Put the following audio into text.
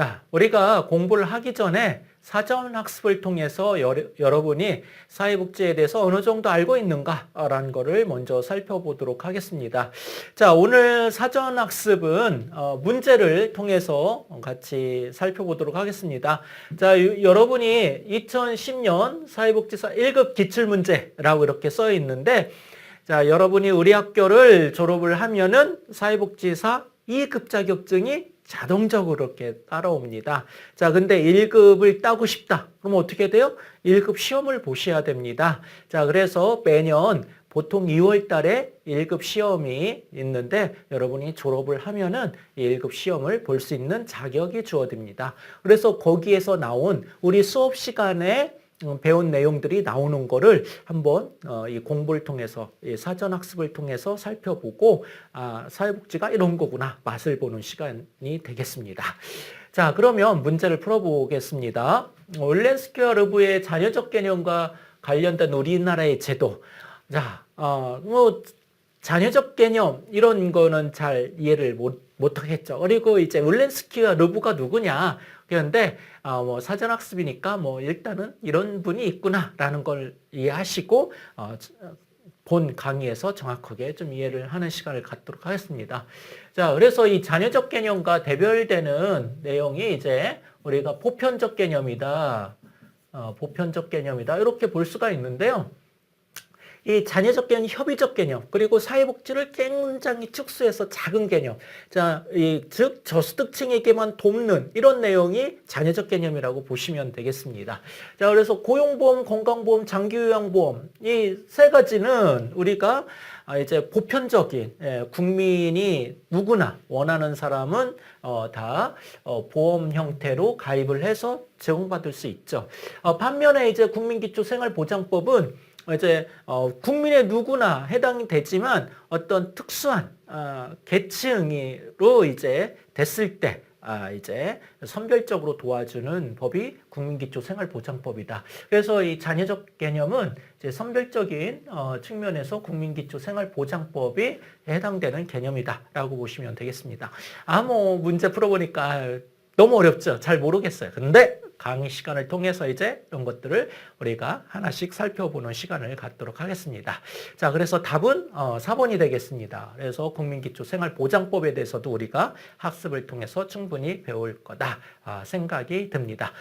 자, 우리가 공부를 하기 전에 사전 학습을 통해서 여, 여러분이 사회복지에 대해서 어느 정도 알고 있는가라는 것을 먼저 살펴보도록 하겠습니다. 자, 오늘 사전 학습은 어, 문제를 통해서 같이 살펴보도록 하겠습니다. 자, 유- 여러분이 2010년 사회복지사 1급 기출문제라고 이렇게 써 있는데 자, 여러분이 우리 학교를 졸업을 하면은 사회복지사 2급 자격증이 자동적으로 이렇게 따라옵니다. 자, 근데 1급을 따고 싶다. 그럼 어떻게 돼요? 1급 시험을 보셔야 됩니다. 자, 그래서 매년 보통 2월 달에 1급 시험이 있는데 여러분이 졸업을 하면은 1급 시험을 볼 수 있는 자격이 주어집니다. 그래서 거기에서 나온 우리 수업 시간에 음, 배운 내용들이 나오는 거를 한번 어, 이 공부를 통해서 이 사전 학습을 통해서 살펴보고 아, 사회복지가 이런 거구나 맛을 보는 시간이 되겠습니다. 자 그러면 문제를 풀어보겠습니다. 올렌스퀘어 러브의 자녀적 개념과 관련된 우리나라의 제도. 자, 어, 뭐 자녀적 개념 이런 거는 잘 이해를 못 못하겠죠. 그리고 이제 울렌스키와 르브가 누구냐? 그런데 어, 뭐 사전 학습이니까 뭐 일단은 이런 분이 있구나라는 걸 이해하시고 어, 본 강의에서 정확하게 좀 이해를 하는 시간을 갖도록 하겠습니다. 자, 그래서 이 자녀적 개념과 대별되는 내용이 이제 우리가 보편적 개념이다. 어, 보편적 개념이다. 이렇게 볼 수가 있는데요. 이 자녀적 개념, 협의적 개념, 그리고 사회복지를 굉장히 축소해서 작은 개념. 자, 이, 즉, 저소득층에게만 돕는 이런 내용이 자녀적 개념이라고 보시면 되겠습니다. 자, 그래서 고용보험, 건강보험, 장기요양보험, 이 세 가지는 우리가 아, 이제 보편적인 예, 국민이 누구나 원하는 사람은 어, 다 어, 보험 형태로 가입을 해서 제공받을 수 있죠. 어, 반면에 이제 국민기초생활보장법은 이제 어, 국민의 누구나 해당이 되지만 어떤 특수한 아, 계층으로 이제 됐을 때 아, 이제 선별적으로 도와주는 법이 국민기초생활보장법이다. 그래서 이 자녀적 개념은 이제 선별적인 어, 측면에서 국민기초생활보장법이 해당되는 개념이다라고 보시면 되겠습니다. 아, 뭐 문제 풀어보니까 너무 어렵죠. 잘 모르겠어요. 근데 강의 시간을 통해서 이제 이런 것들을 우리가 하나씩 살펴보는 시간을 갖도록 하겠습니다. 자, 그래서 답은 어, 4번이 되겠습니다. 그래서 국민기초생활보장법에 대해서도 우리가 학습을 통해서 충분히 배울 거다 아, 생각이 듭니다.